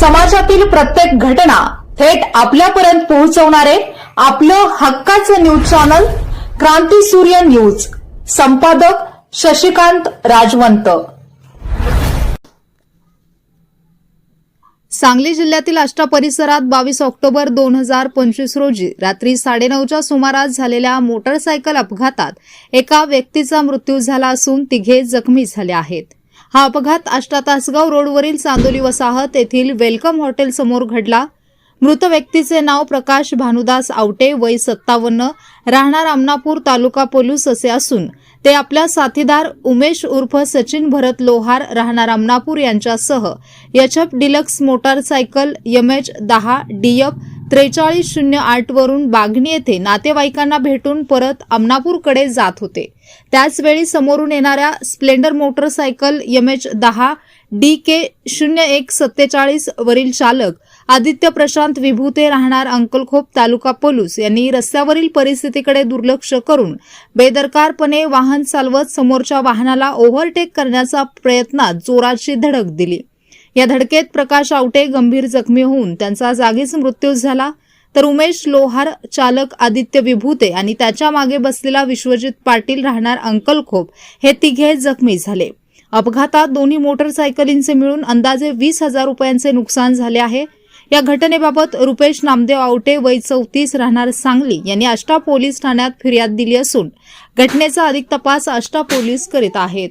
समाजातील प्रत्येक घटना थेट आपल्यापर्यंत पोहोचवणारे आपलं हक्काचं न्यूज चॅनल क्रांती सूर्य न्यूज. संपादक शशिकांत राजवंत. सांगली जिल्ह्यातील आष्टा परिसरात बावीस ऑक्टोबर दोन हजार पंचवीस रोजी रात्री साडेनऊच्या सुमारास झालेल्या मोटरसायकल अपघातात एका व्यक्तीचा मृत्यू झाला असून तिघे जखमी झाले आहेत. हा अपघात आष्टा तासगाव रोडवरील चांदोली वसाहत येथील वेलकम हॉटेल समोर घडला. मृत व्यक्तीचे नाव प्रकाश भानुदास आवटे वय सत्तावन्न राहणार आमनापूर तालुका पोलूस असे असून ते आपल्या साथीदार उमेश उर्फ सचिन भरत लोहार राहणार आमनापूर यांच्यासह यचप डिलक्स मोटारसायकल एमएच दहा डीएफ त्रेचाळीस शून्य आठ वरून बागणी येथे नातेवाईकांना भेटून परत अमनापूरकडे जात होते. त्याचवेळी समोरून येणाऱ्या स्प्लेंडर मोटरसायकल एमएच दहा डी के शून्य एक सत्तेचाळीस वरील चालक आदित्य प्रशांत विभूते राहणार अंकलखोप तालुका पोलूस यांनी रस्त्यावरील परिस्थितीकडे दुर्लक्ष करून बेदरकारपणे वाहन चालवत समोरच्या वाहनाला ओव्हरटेक करण्याचा प्रयत्नात जोराची धडक दिली. या धडकेत प्रकाश आवटे गंभीर जखमी होऊन त्यांचा जागीच मृत्यू झाला. तर उमेश लोहार चालक आदित्य विभूते आणि त्याच्यामागे बसलेला विश्वजित पाटील राहणार अंकलखोप हे तिघे जखमी झाले. अपघातात दोन्ही मोटरसायकलींचे मिळून अंदाजे वीस हजार रुपयांचे नुकसान झाले आहे. या घटनेबाबत रुपेश नामदेव आवटे वय चौतीस राहणार सांगली यांनी आष्टा पोलीस ठाण्यात फिर्याद दिली असून घटनेचा अधिक तपास आष्टा पोलीस करीत आहेत.